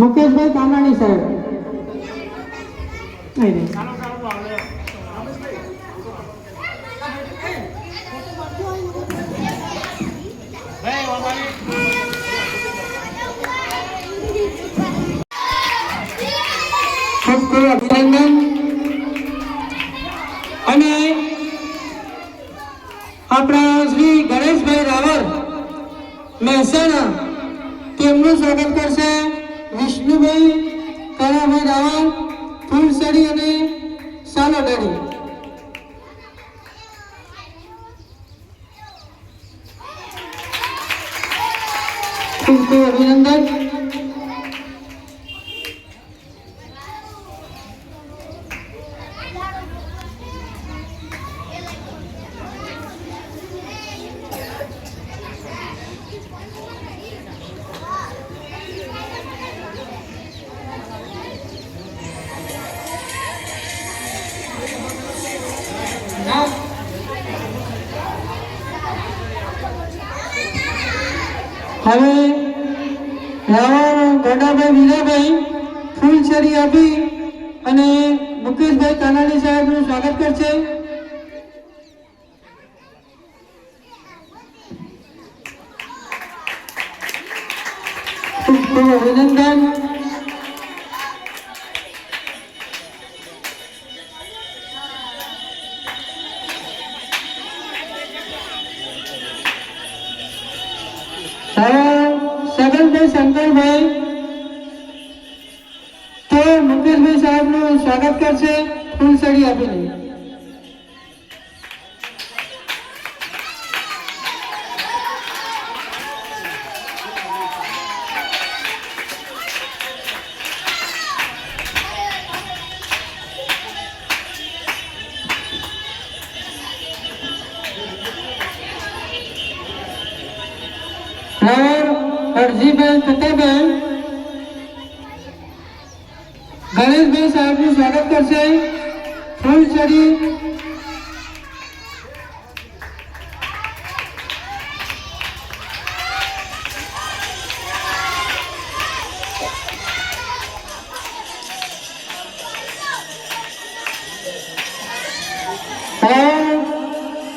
મુકેશભાઈ કાનાણી સાહેબ. નહીં નહીં ખૂબ ખૂબ અભિનંદન. અને આપણા શ્રી ગણેશભાઈ રાવલ મહેસાણા તેમનું સ્વાગત કરશે. વિષ્ણુભાઈ કળાભાઈ રાવલ ફૂલસડી અને સાલોડાડી ખૂબ ખૂબ અભિનંદન. હવે રાવણ ગોડાભાઈ વીરાભાઈ ફૂલછડી આપી અને મુકેશભાઈ કાનાણી સાહેબનું સ્વાગત કરશે. તો મુકેશભાઈ સાહેબનું સ્વાગત કરશે ફૂલસડી આપીને. કરશે. ફૂલછડી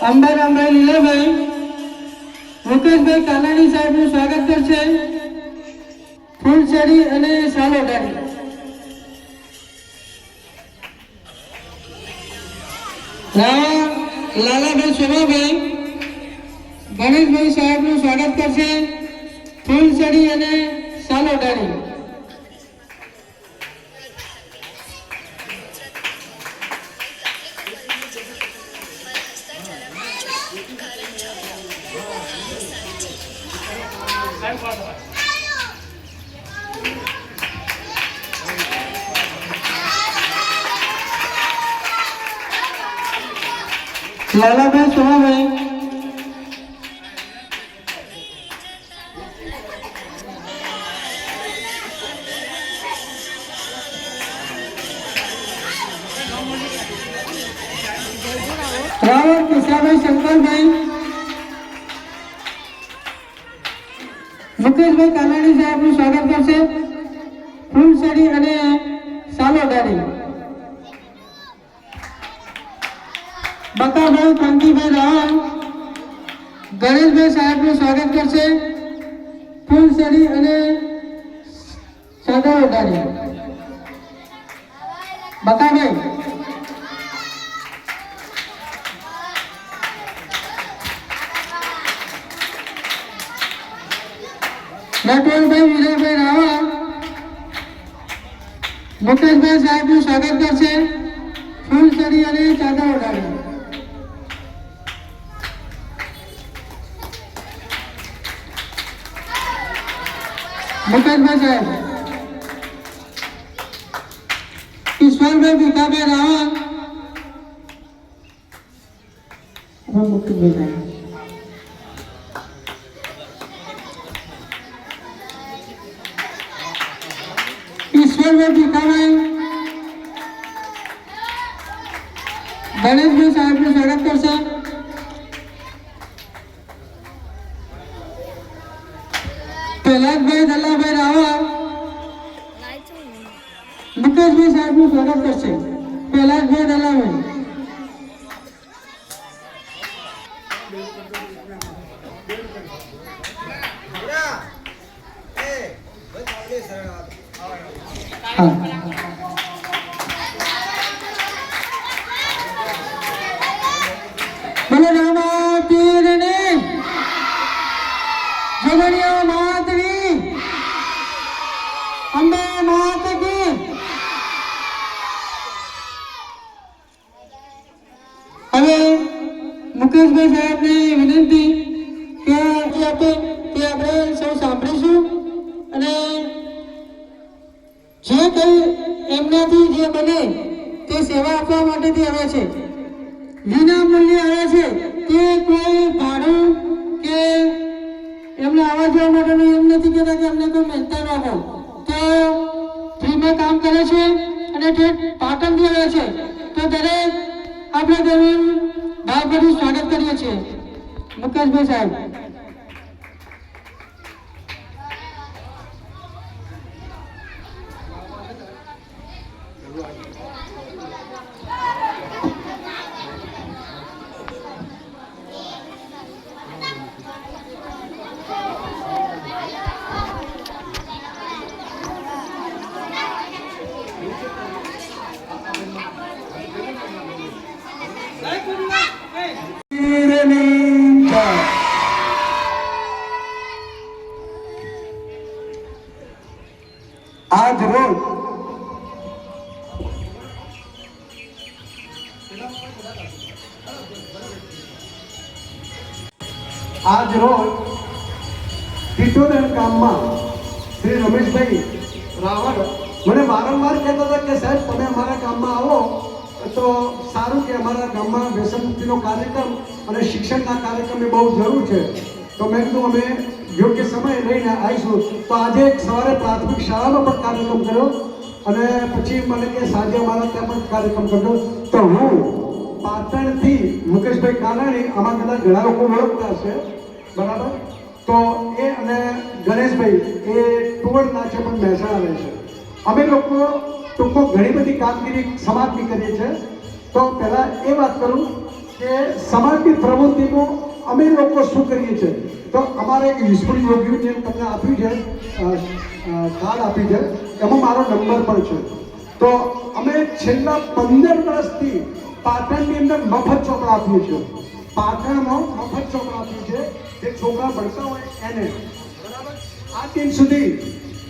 અંબર અંબાઈ લીલાભાઈ. મુકેશભાઈ કાનાણી સાહેબનું સ્વાગત કરશે. ફૂલછડી અને સાલોડાની. રાવણ લાલાભાઈ શોભાભાઈ ગણેશભાઈ સાહેબનું સ્વાગત કરશે. ફૂલછડી અને સાલોડાની લાલાભાઈ શોભાભાઈ રાવણ શંકરભાઈ મુકેશભાઈ કાનાણી સાહેબનું સ્વાગત કરશે. ફૂલસડી અને સાલો સાલોડારી બકાભાઈ કાંતિભાઈ રાવલ ગણેશભાઈ સાહેબનું સ્વાગત કરશે. ફૂલસડી અને સાદાઓડારી બકાભાઈ નટવરભાઈ વિજયભાઈ રાવલ મુકેશભાઈ સાહેબનું સ્વાગત કરશે. ફૂલસડી અને સાદાઓડારી મુકેશભાઈ સાહેબ. ઈશ્વરભાઈ ભીખાભાઈ રાવલ. ઈશ્વરભાઈ ભીખાભાઈ ગણેશભાઈ સાહેબનું સ્વાગત કરશે. પ્રહલાદભાઈ દલ્લાભાઈ રાવલ સાહેબનું સ્વાગત કરશે કૈલાસભાઈ દલાભાઈ બોલો રામા પીરની જગણિયા આપવા માટેથી આવે છે. વિના મૂલ્યે આવે છે તે કોઈ ભાડું કે એમને આવવા જવા માટેનું એમ નથી કહેતા કે અમને કોઈ મહેનતા ન આપો તો ફ્રીમાં કામ કરે છે અને તે પાટણથી આવે છે. તો દરેક આપણે તેનું ભાવભર્યું સ્વાગત કરીએ છીએ. મુકેશભાઈ સાહેબ. વ્યસન કાર્યક્રમ અને શિક્ષણના કાર્યક્રમની બહુ જરૂર છે. તો મેં કીધું, અમે યોગ્ય સમય લઈને આવીશું. તો આજે સવારે પ્રાથમિક શાળામાં પણ કાર્યક્રમ કર્યો અને પછી મને કે, સાંજે અમારા ત્યાં પણ કાર્યક્રમ કર્યો તો હું પાટણથી મુકેશભાઈ કાનાણી, આમાં કદાચ ઘણા લોકો ઓળખતા હશે, બરાબર? તો એ અને ગણેશભાઈ, એ ટુવડના છે પણ મહેસાણા રહે છે. અમે લોકો ટૂંકો ઘણી બધી કામગીરી સમાપ્તિ કરીએ છીએ. તો પહેલાં એ વાત કરું કે સમાજની પ્રવૃત્તિમાં અમે લોકો શું કરીએ છીએ? તો અમારે એક યુઝફુલ યોગ્યું જે તમને આપ્યું છે કાર્ડ આપી છે. એમાં મારો નંબર પણ છે. તો અમે છેલ્લા પંદર વર્ષથી પાટણની અંદર મફત ચોપડા આપીએ છીએ. પાટણમાં મફત ચોપડા આપીએ છીએ. જે છોકરા ભણતા હોય એને. બરાબર? આ દિન સુધી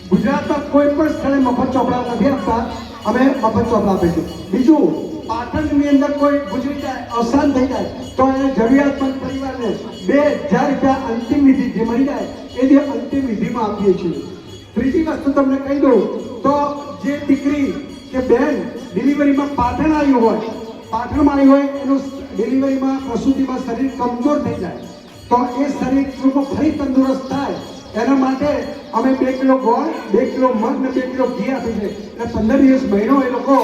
ગુજરાતમાં કોઈ પણ સ્થળે મફત ચોપડા નથી આપતા. અમે મફત ચોપડા આપીએ છીએ. બીજું પાટણની અંદર કોઈ ગુજરી જાય અવસાન થઈ જાય, તો એને જરૂરિયાતમંદ પરિવારને બે હજાર રૂપિયા અંતિમ વિધિ જે મળી જાય, એ અંતિમ વિધિમાં આપીએ છીએ. ત્રીજી વસ્તુ તમને કહી દઉં, તો જે દીકરી કે બેન ડિલિવરીમાં પાટણ આવી હોય, પાટણમાં આવી હોય, એનું ડિલિવરીમાં પ્રસૂતિમાં શરીર કમજોર થઈ જાય, તો એ શરીર ફરી તંદુરસ્ત થાય, એના માટે અમે બે કિલો ગોળ, બે કિલો મગ ને બે કિલો ઘી આપી છે એટલે પંદર દિવસ મહિનો એ લોકો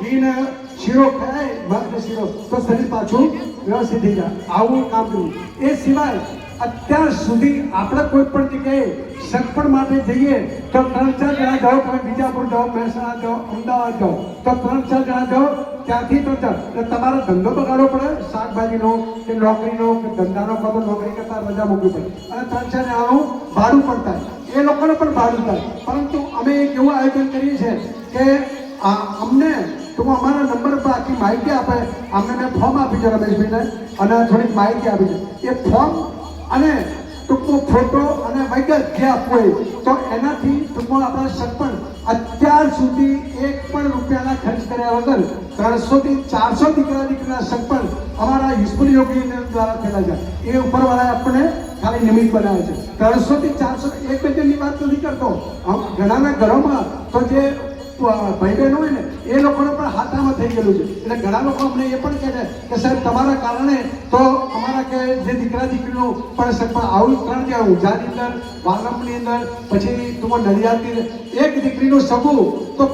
ઘી ને શીરો ખાય, માત્ર શીરો. તો શરીર પાછું વ્યવસ્થિત થઈ જાય. આવું કામ કરવું. એ સિવાય અત્યાર સુધી આપણે કોઈ પણ જગ્યાએ સગપણ માટે જઈએ, તો ત્રણ ચાર જણા જાઓ, તમે બીજાપુર જાઓ, મહેસાણા જાઓ, અમદાવાદ જાઓ, તો ત્રણ ચાર જણા જાઓ, ત્યાંથી તો ચાર એટલે તમારો ધંધો બગાડવો પડે. શાકભાજીનો કે નોકરીનો કે ધંધાનો કાં નોકરી કરતા રજા મૂકવી પડે. અને ત્રણ ચાર જણાનું ભાડું પણ થાય. એ લોકોને પણ ભાડું થાય. પરંતુ અમે એક એવું આયોજન કરીએ છીએ કે અમને તો અમારા નંબર પર આખી માહિતી આપે. અમને મેં ફોર્મ આપી છે રમેશભાઈને અને થોડીક માહિતી આપી છે. એ ફોર્મ અને ટૂંકો ફોટો અને વગર જે આપવું હોય. તો એનાથી ટૂંકમાં આપણા સરપંચ અત્યાર સુધી એક પણ રૂપિયાના ખર્ચ કર્યા વગર ત્રણસોથી ચારસો દીકરા દીકરીના સરપંચ અમારા હિસ્પુલ યોગી દ્વારા થયેલા છે. એ ઉપરવાળાએ આપણને ખાલી નિમિત્ત બનાવે છે. ત્રણસોથી ચારસો એક બે જણની વાત નથી કરતો. ઘણાના ઘરોમાં તો જે ભાઈ બહેન હોય ને, એ લોકોને પણ હાથામાં થઈ ગયેલું છે. એટલે ઘણા લોકો અમને એ પણ કહે છે કે સાહેબ, તમારા કારણે તો અમારા કે જે દીકરા દીકરીનું પણ સાહેબ, પણ આવું ત્રણ કે ઊંઝાની અંદર, વાલમની અંદર, પછી તું નડિયાદની એક દીકરીનું સગું, તો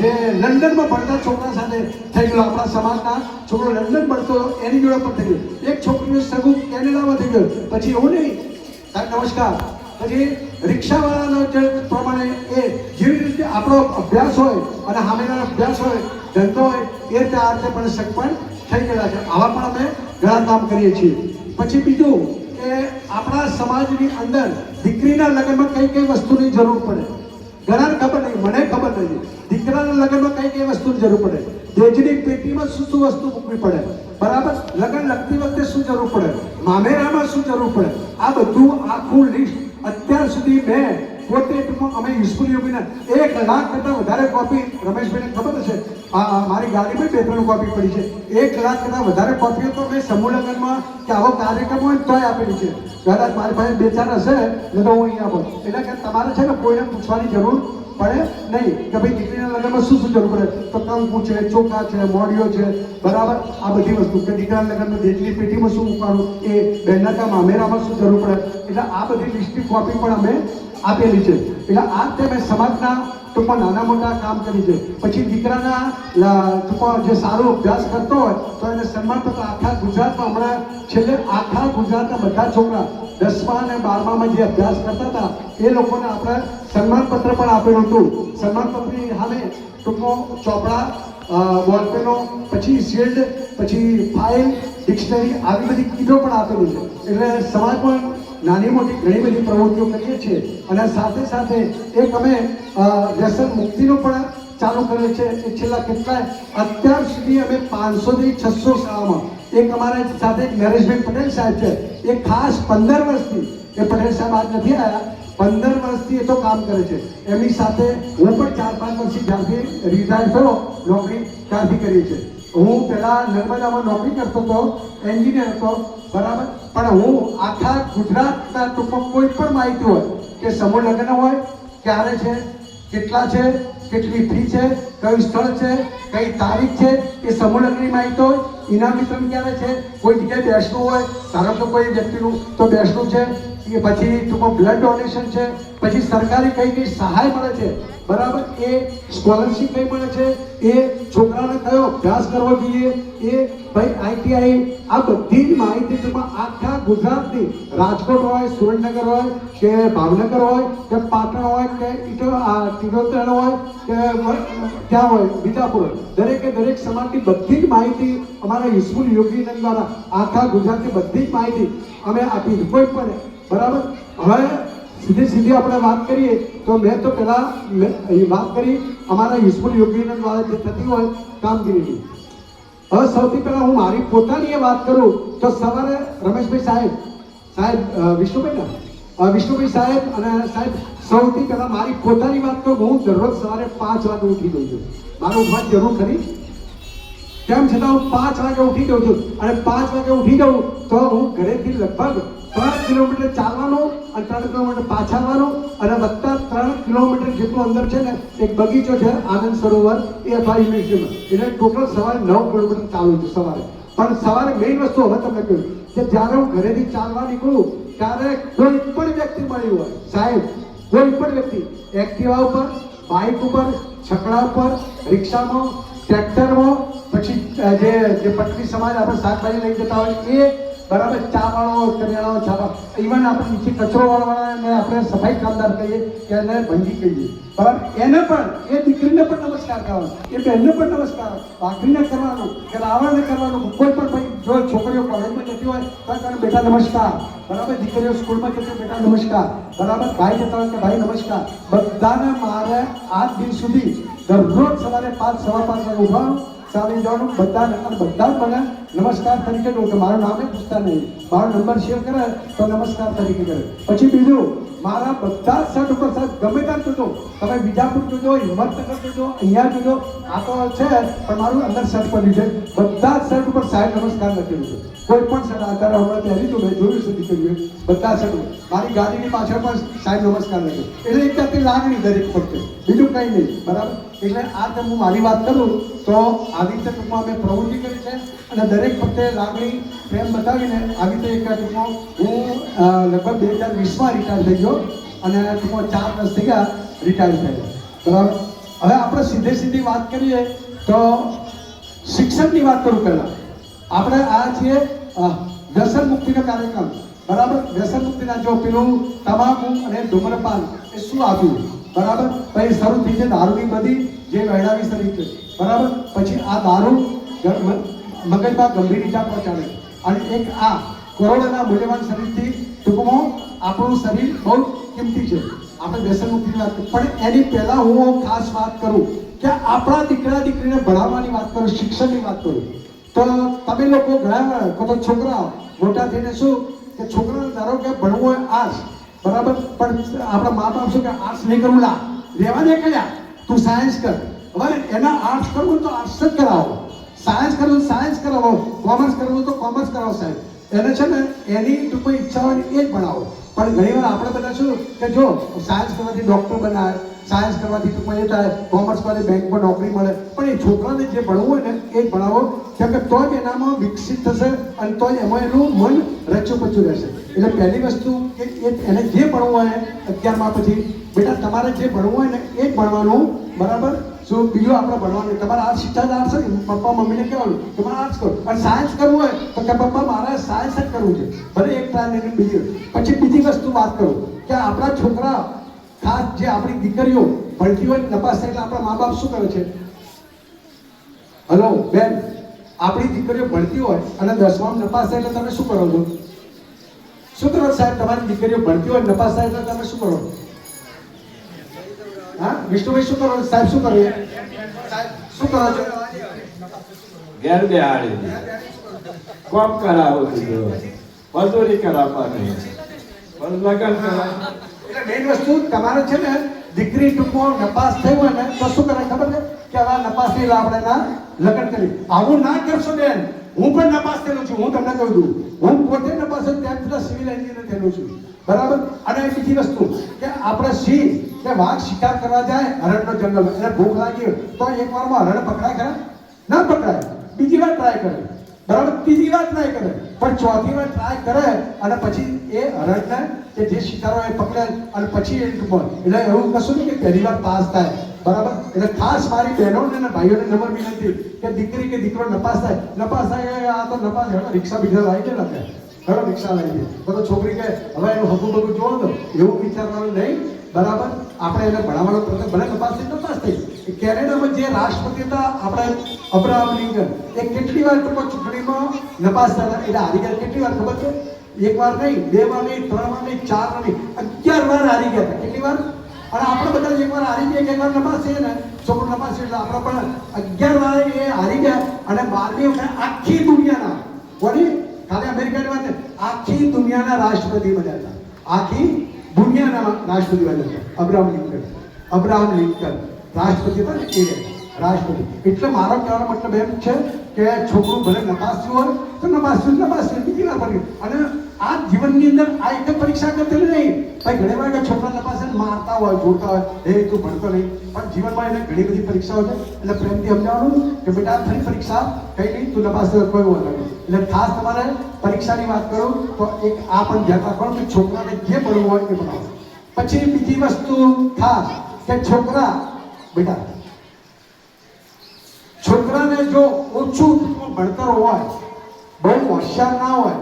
જે લંડનમાં ભણતા છોકરા સાથે થઈ ગયું આપણા સમાજના છોકરો લંડન ભણતો, એની જોડે પણ થઈ ગયું. એક છોકરીનું સગું કેનેડામાં થઈ ગયું. પછી એવું નહીં. નમસ્કાર. પછી રિક્ષાવાળાનો જે પ્રમાણે એ જેવી રીતે આપણો અભ્યાસ હોય અને સામેના અભ્યાસ હોય, ધંધો હોય, એ રીતે આ રીતે પણ સગપણ થઈ ગયેલા છે. આવા પણ અમે ઘણા કામ કરીએ છીએ. પછી બીજું કે આપણા સમાજની અંદર દીકરીના લગ્નમાં કઈ કઈ વસ્તુની જરૂર પડે? ઘણાને ખબર નહીં, મને ખબર નથી. દીકરાના લગ્નમાં કઈ કઈ વસ્તુની જરૂર પડે? દેજની પેટીમાં શું શું વસ્તુ મૂકવી પડે? બરાબર? લગ્ન લગતી વખતે શું જરૂર પડે? મામેરામાં શું જરૂર પડે? આ બધું આખું લિસ્ટ અત્યાર સુધી મેં પોતે ટૂંકમાં અમે સ્કૂલ યોગીના એક લાખ કરતાં વધારે કોપી રમેશભાઈને ખબર હશે? મારી ગાડીમાં બે ત્રણ કોપી પડી છે. એક લાખ કરતાં વધારે કોપીઓ તો મેં સમૂહ લગ્નમાં કે આવો કાર્યક્રમ હોય તોય આપેલી છે. કદાચ મારી પાસે બે ચાર હશે ને તો હું અહીંયા આપું એટલે કે તમારે છે ને કોઈને પૂછવાની જરૂર પડે? નહીં. કે ભાઈ દીકરીના લગ્નમાં શું શું જરૂર પડે? તો કંકુ છે, ચોખા છે મોડિયો છે. બરાબર? આ બધી વસ્તુ. કે દીકરાના લગ્નમાં દેજની પેટીમાં શું મૂકવાનું એ બહેનના કામ અમેરામાં શું જરૂર પડે? એટલે આ બધી લિસ્ટની કોપી પણ અમે આપેલી છે. એટલે આ તે મેં સમાજના ટૂંકમાં નાના મોટા કામ કરી છે પછી દીકરાના ટૂંકમાં જે સારો અભ્યાસ કરતો હોય, તો એને સન્માનપત્ર આખા ગુજરાતમાં હમણાં છેલ્લે આખા ગુજરાતના બધા છોકરા દસમા અને બારમામાં જે અભ્યાસ કરતા હતા, એ લોકોને આપણે સન્માનપત્ર પણ આપેલું હતું. સન્માનપત્રની હાલે ટૂંકમાં ચોપડા બોલપેનો પછી શિલ્ડ પછી ફાઇલ ડિક્શનરી આવી બધી કીટો પણ આપેલી છે. એટલે સમાજમાં નાની મોટી ઘણી બધી પ્રવૃત્તિઓ કરીએ છીએ. અને સાથે સાથે અમે અ, વ્યસન મુક્તિનો પણ ચાલુ કર્યો છે. એ છેલ્લા કેટલાય અત્યાર સુધી અમે પાંચસોથી છસો શાળામાં એક અમારા સાથે એક નરેશભાઈ પટેલ સાહેબ છે. એ ખાસ પંદર વર્ષથી એ પટેલ સાહેબ આજ નથી આવ્યા પંદર વર્ષથી એ તો કામ કરે છે. એમની સાથે હું પણ ચાર પાંચ વર્ષથી જ્યારથી રિટાયર થયો નોકરી ત્યારથી કરી છે હું પહેલા નર્મદામાં નોકરી કરતો હતો, એન્જિનિયર હતો, બરાબર? પણ હું આખા ગુજરાતના ટૂંકમાં કોઈ પણ માહિતી હોય કે સમૂહ લગ્ન હોય, ક્યારે છે, કેટલા છે, કેટલી ફી છે, કયું સ્થળ છે, કઈ તારીખ છે, એ સમૂહ લગ્નની માહિતી હોય ઇનામ વિતરણ ક્યારે છે, કોઈ જગ્યાએ બેસવું હોય, ધારો કે કોઈ વ્યક્તિનું તો બેસવું છે કે પછી ટૂંકમાં બ્લડ ડોનેશન છે, પછી સરકારી કઈ કઈ સહાય મળે છે બરાબર? એ સ્કોલરશિપ કઈ મળે છે? એ છોકરાને કયો અભ્યાસ કરવો જોઈએ? એ ભાઈ આઈટીઆઈ, આ બધી જ માહિતી ટૂંકમાં આખા ગુજરાતની રાજકોટ હોય, સુરેન્દ્રનગર હોય, કે ભાવનગર હોય, કે પાટણ હોય, કે ટિકોતેર હોય, કે ત્યાં હોય, બીજાપુર દરેકે દરેક સમાજની બધી જ માહિતી અમારા યુસફુલ યોગીનંદ દ્વારા આખા ગુજરાતની બધી જ માહિતી અમે આપી. કોઈ પણ બરાબર? હવે સીધી સીધી આપણે વાત કરીએ તો મેં તો પહેલા વાત કરી, અમારા યુસફુલ યોગીનંદ દ્વારા જે થતી હોય કામગીરીની. હવે સૌથી પહેલા હું મારી પોતાની વાત કરું તો સવારે રમેશભાઈ સાહેબ સાહેબ વિષ્ણુભાઈ ના? વિષ્ણુભાઈ સાહેબ અને સાહેબ, સૌથી પહેલા મારી પોતાની વાત કરું, હું દરરોજ સવારે પાંચ વાગે ઉઠી દઉં છું. મારું ઉઠવાની જરૂર ખરી? તેમ છતાં હું પાંચ વાગે ઉઠી જાઉં છું અને પાંચ વાગે ઉઠી જાઉં તો હું ઘરેથી લગભગ ત્રણ કિલોમીટર ચાલવાનું અને ત્રણ કિલોમીટર પાછા આવવાનું અને વત્તા ત્રણ કિલોમીટર જેટલું અંદર છે ને, એક બગીચો છે, આનંદ સરોવર, એ અથવા યુનિવર્સિટીમાં એટલે ટોટલ સવારે નવ કિલોમીટર ચાલું છે સવારે. પણ સવારે મેઇન વસ્તુ હવે તમને કહ્યું કે જ્યારે હું ઘરેથી ચાલવા નીકળું, ત્યારે કોઈ પણ વ્યક્તિ મળ્યું હોય, સાહેબ, કોઈ પણ વ્યક્તિ, એક્ટિવા ઉપર, બાઇક ઉપર, છકડા ઉપર, રિક્ષામાં, ટ્રેક્ટરમાં, પછી જે જે પટરી સમાજ આપણે શાકભાજી લઈ જતા હોય, એ બરાબર, ચા વાળો કરિયાણાઓ ચા ઇવન આપણે નીચે કચરો વાળવાને આપણે સફાઈ કામદાર કહીએ કે એને ભંગી કહીએ. બરાબર, એને પણ, એ દીકરીને પણ નમસ્કાર કરવાનો. એ બહેનને પણ નમસ્કાર. ભાખરીને કરવાનો, કે રાવણને કરવાનો. કોઈ પણ ભાઈ, જો છોકરીઓ કોલેજમાં જતી હોય, તો તને બેટા, નમસ્કાર. બરાબર, દીકરીઓ સ્કૂલમાં જતી બેટા, નમસ્કાર. બરાબર, ભાઈ જતા હોય કે ભાઈ, નમસ્કાર. બધાને મારે આજ દિન સુધી દરરોજ સવારે પાંચ, સવા પાંચ વાગે ઉઠવાનું ચાલી જવાનું બધાને અને બધા મને નમસ્કાર તરીકે કહું કે મારું નામે પૂછતા નહીં. મારો નંબર શેર કરે તો નમસ્કાર તરીકે કરે. પછી બીજું, મારા બધા જ શર્ટ ઉપર સાહેબ ગમે ત્યાં જોજો. તમે બીજાપુર જોજો, હિંમતનગર જોજો, અહીંયા જોજો. આ તો છે, પણ મારું અંદર શર્ટ પડ્યું છે. બધા જ શર્ટ ઉપર સાહેબ નમસ્કાર લખેલું છે. કોઈ પણ શર્ટ અત્યારે હમણાં પહેરી તો મેં જોયું છે દીકરીઓ બધા શર્ટ. મારી ગાડીની પાછળ પણ સાહેબ નમસ્કાર લખ્યો એટલે એક જાતની લાગણી દરેક વખતે. બીજું કંઈ નહીં. બરાબર? એટલે આ તમે હું મારી વાત કરું, તો આવી રીતે ટૂંકમાં અમે પ્રવૃત્તિ કરી છે અને દરેક વખતે લાગણી પ્રેમ બતાવીને આવી રીતે એક ટૂંકમાં હું લગભગ બે હજાર વીસમાં રિટાયર થઈ ગયો અને ટૂંકમાં ચાર વર્ષ થઈ ગયા રિટાયર થયા. બરાબર? હવે આપણે સીધે સીધી વાત કરીએ તો શિક્ષણની વાત કરું પહેલાં. આપણે આ છીએ વ્યસન મુક્તિનો કાર્યક્રમ. બરાબર? વ્યસન મુક્તિના જો પેલું તમાકુ અને ધૂમ્રપાન એ શું આવ્યું બરાબર? પછી શરૂ થઈ છે દારૂની બધી જે વહેડાવી શરી છે. બરાબર? પછી આ દારૂ મગજમાં ગંભીર ઇજા પહોંચાડે અને એક આ કોરોનાના મૂલ્યવાન શરીરથી ટૂંકમાં આપણું શરીર બહુ કિંમતી છે. આપણે વ્યસન મુક્તિની પણ એની પહેલાં હું ખાસ વાત કરું કે આપણા દીકરા દીકરીને ભણાવવાની વાત કરું, શિક્ષણની વાત કરું. તો તમે લોકો ઘણા તો છોકરા મોટા થઈને શું કે છોકરાને ધારો કે ભણવું હોય આર્ટ્સ બરાબર? પણ આપણા મા બાપ શું કે આર્ટ્સ નહીં કરવું લા. રહેવા દે કર્યા તું સાયન્સ કર. હવે એના આર્ટ્સ કરવું તો આર્ટ્સ જ કરાવો. સાયન્સ કરવું સાયન્સ કરાવો. કોમર્સ કરવું તો કોમર્સ કરાવો સાહેબ. એને છે ને એની તો કોઈ ઈચ્છા હોય એ જ ભણાવો. પણ ઘણીવાર આપણે બધા શું કે જો સાયન્સ કરવાથી ડૉક્ટર બનાવે સાયન્સ કરવાથી તો કોઈ થાય કોમર્સ કરવાથી બેંકમાં નોકરી મળે, પણ એ છોકરાને જે ભણવું હોય ને એ જ ભણાવો. કેમ કે તો જ એનામાં વિકસિત થશે અને તો જ એમાં એનું મન રચ્યું પચ્યું રહેશે. એટલે પહેલી વસ્તુ કે એને જે ભણવું હોય અત્યારમાં પછી, બેટા તમારે જે ભણવું હોય ને એ જ ભણવાનું, બરાબર? શું બીજો આપણે ભણવાનું. તમારે આર્ટ્સ શિક્ષા જ હોય પપ્પા મમ્મીને કહેવાનું કે મારે આર્ટ્સ કરો. અને સાયન્સ કરવું હોય, તો કે પપ્પા, મારે સાયન્સ જ કરવું છે. ભલે એક પ્લાન એને બીજી પછી બીજી વસ્તુ વાત કરું, કે આપણા છોકરા, ખાસ જે આપણી દીકરીઓ ભણતી હોય તપાસ એટલે આપણા મા બાપ શું કરે છે? હલો, બેન, આપણી દીકરીઓ ભણતી હોય અને દસમામાં નપાસ થાય એટલે તમે શું કરો છો? શું કરો સાહેબ? તમારી દીકરીઓ ભણતી હોય, નપાસ થાય એટલે તમે શું કરો હા? વિષ્ણુભાઈ શું કરો સાહેબ શું કરો? સાહેબ શું કરો છો? ઘેર બેહાડી કોમ કરાવો દીધો. મજૂરી કરાવવાની લગ્ન કરાવ. એટલે મેઇન વસ્તુ તમારે છે ને દીકરી ટૂંકમાં નપાસ થઈ હોય ને તો શું કરે ખબર છે? કે હવે આ નપાસ થઈ આપણે ના લગ્ન કરી. આવું ના કરશો બેન. હું પણ નપાસ થયેલો છું. હું તમને કહું છું. હું પોતે નપાસ ત્યાં સિવિલ એન્જિનિયર થયેલો છું. બરાબર? અને બીજી વસ્તુ કે આપણે સિંહ કે વાઘ શિકાર કરવા જાય હરણનો જંગલ એને ભૂખ લાગી હોય તો એક વારમાં હરણ પકડાય ખરા ના પકડાય બીજી વાર ટ્રાય કરે બરાબર ત્રીજી વાર ટ્રાય કરે પણ ચોથી વાર ટ્રાય કરે અને પછી એ હરણને કે જે શિકારો એ પકડે અને પછી એ ટૂંકો એટલે એવું કશું નહીં કે પહેલી વાર પાસ થાય બરાબર એટલે ખાસ મારી બહેનોને અને ભાઈઓને નંબર વિનંતી કે દીકરી કે દીકરો નપાસ થાય નપાસ થાય કે આ તો નપાસ હેડો રિક્ષા બીજા લાવી દે ને હેડો રિક્ષા લાવી દે તો તો છોકરી કે હવે એનું હકું બકું જોવો તો એવું વિચારવાનું નહીં બરાબર આપણે એને ભણાવવાનો પ્રયત્ન ભલે નપાસ થઈ નપાસ થઈ કેનેડામાં જે રાષ્ટ્રપતિ હતા, આપણે અબ્રાહમ લિંકન, એ કેટલી વાર તો ચૂંટણીમાં નપાસ થયા? એટલે હારી ગયા. કેટલી વાર ખબર છે? એક વાર નહીં, બે વાર નહીં, ત્રણ વાર નહીં, ચાર વાર નહીં, અગિયાર વાર હારી ગયા કેટલી વાર? અને આપણે બધા એક વાર હારી ગયા એક વાર નપાસ થઈએ ને, છોકરો નપાસ એટલે આપણે પણ અગિયાર વાર એ હારી ગયા અને બારમી વખત આખી દુનિયાના, કોની? ખાલી અમેરિકાની વાત આખી દુનિયાના રાષ્ટ્રપતિ બન્યા હતા. આખી દુનિયાના રાષ્ટ્રપતિ બન્યા હતા. Abraham Lincoln. Abraham Lincoln. રાષ્ટ્રપતિ હતા ને એ રાષ્ટ્રપતિ. એટલે મારો કહેવાનો મતલબ એમ છે કે છોકરું ભલે નપાસ્યું હોય, તો નપાસ્યું નપાસ્યું. બીજી વાર પડી અને આ જીવનની અંદર આ એક પરીક્ષા કરતી નહીં ભાઈ, ઘણી વાર છોકરા નપાસે મારતા હોય, જોતા હોય. એ તું ભણતો નહીં. પણ જીવનમાં એને ઘણી બધી પરીક્ષાઓ છે. એટલે પ્રેમથી સમજાવવાનું કે બેટા, ફરી પરીક્ષા. કઈ નહીં, તું નપાસ કોઈ વાંધો નહીં. એટલે ખાસ તમારે પરીક્ષાની વાત કરું, તો એક આ પણ ધ્યાન રાખવાનું કે છોકરાને જે ભણવું હોય એ ભણાવો. પછી બીજી વસ્તુ ખાસ કે છોકરા, બેટા, છોકરાને જો ઓછું ભણતર હોય, બહુ હોશિયાર ના હોય,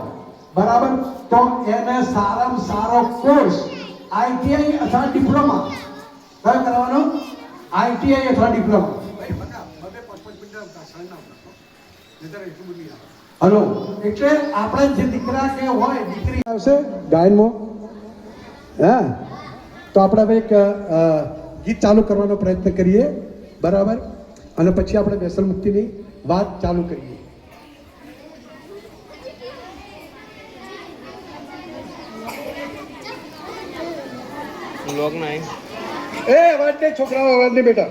બરાબર, તો એને સારામાં સારો કોર્સ, આઈટીઆઈ અથવા ડિપ્લોમા, કયો કરવાનો? આઈટીઆઈ અથવા ડિપ્લોમા. હલો. એટલે આપણે જે દીકરા કે હોય દીકરી આવશે? ગાયનમાં? હા? તો આપણે હવે એક ગીત ચાલુ કરવાનો પ્રયત્ન કરીએ. બરાબર? અને પછી આપણે વ્યસન મુક્તિની વાત ચાલુ કરીએ. લોગ નહીં. એ અવાજ નહીં છોકરાઓ અવાજ નહીં બેટા.